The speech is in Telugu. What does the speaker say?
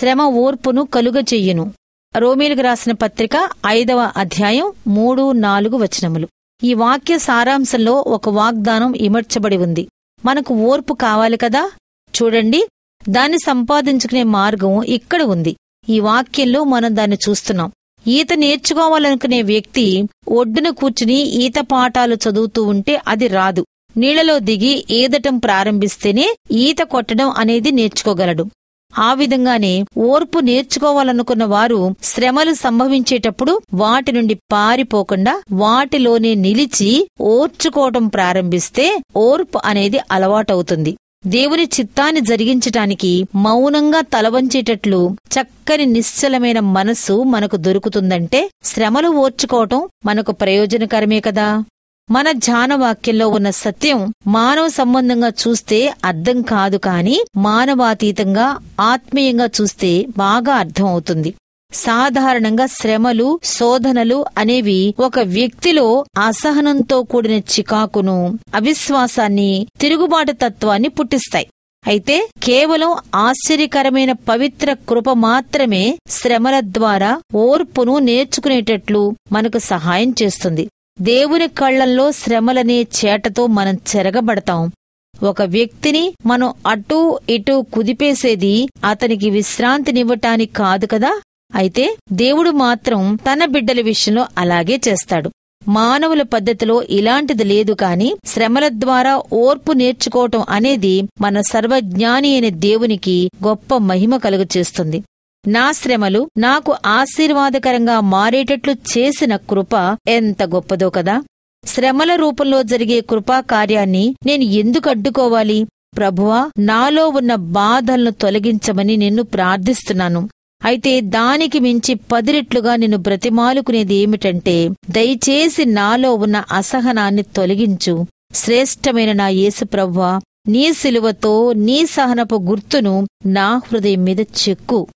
శ్రమ ఓర్పును కలుగచెయ్యును రోమీలకు రాసిన పత్రిక ఐదవ అధ్యాయం మూడు నాలుగు వచనములు. ఈ వాక్య సారాంశంలో ఒక వాగ్దానం ఇమర్చబడి ఉంది. మనకు ఓర్పు కావాలి కదా? చూడండి. దాన్ని సంపాదించుకునే మార్గం ఇక్కడ ఉంది. ఈ వాక్యంలో మనం దాన్ని చూస్తున్నాం. ఈత నేర్చుకోవాలనుకునే వ్యక్తి ఒడ్డున కూర్చుని ఈత పాఠాలు చదువుతూ ఉంటే అది రాదు. నీళ్ళలో దిగి ఈదటం ప్రారంభిస్తేనే ఈత కొట్టడం అనేది నేర్చుకోగలడు. ఆ విధంగానే ఓర్పు నేర్చుకోవాలనుకున్న వారు శ్రమలు సంభవించేటప్పుడు వాటి నుండి పారిపోకుండా వాటిలోనే నిలిచి ఓర్చుకోవటం ప్రారంభిస్తే ఓర్పు అనేది అలవాటవుతుంది. దేవుని చిత్తాన్ని జరిగించటానికి మౌనంగా తలవంచేటట్లు చక్కని నిశ్చలమైన మనస్సు మనకు దొరుకుతుందంటే శ్రమలు ఓర్చుకోవటం మనకు ప్రయోజనకరమే కదా. మన ధ్యానవాక్యంలో ఉన్న సత్యం మానవ సంబంధంగా చూస్తే అర్థం కాదు కాని మానవాతీతంగా ఆత్మీయంగా చూస్తే బాగా అర్థమవుతుంది సాధారణంగా శ్రమలు శోధనలు అనేవి ఒక వ్యక్తిలో అసహనంతో కూడిన చికాకును అవిశ్వాసాన్ని తిరుగుబాటు తత్వాన్ని పుట్టిస్తాయి. అయితే కేవలం ఆశ్చర్యకరమైన పవిత్ర కృప మాత్రమే శ్రమల ద్వారా ఓర్పును నేర్చుకునేటట్లు మనకు సహాయం చేస్తుంది. దేవుని కళ్ళల్లో శ్రమలనే చేటతో మనం చెరగబడతాం. ఒక వ్యక్తిని మనం అటూ ఇటూ కుదిపేసేది అతనికి విశ్రాంతినివ్వటానికి కాదు కదా? అయితే దేవుడు మాత్రం తన బిడ్డల విషయంలో అలాగే చేస్తాడు. మానవుల పద్ధతిలో ఇలాంటిది లేదు కాని శ్రమల ద్వారా ఓర్పు నేర్చుకోవటం అనేది మన సర్వజ్ఞాని అయిన దేవునికి గొప్ప మహిమ కలుగు చేస్తుంది నా శ్రమలు నాకు ఆశీర్వాదకరంగా మారేటట్లు చేసిన కృప ఎంత గొప్పదో కదా. శ్రమల రూపంలో జరిగే కృపా కార్యాన్ని నేను ఎందుకు అడ్డుకోవాలి? ప్రభువా నాలో ఉన్న బాధలను తొలగించమని నిన్ను ప్రార్థిస్తున్నాను. అయితే దానికి మించి పదిరెట్లుగా నిన్ను బ్రతిమాలుకునేది ఏమిటంటే దయచేసి నాలో ఉన్న అసహనాన్ని తొలగించు. శ్రేష్టమైన నా యేసు ప్రవ్వా నీ సిలువతో నీ సహనపు గుర్తును నా హృదయం మీద చెక్కు.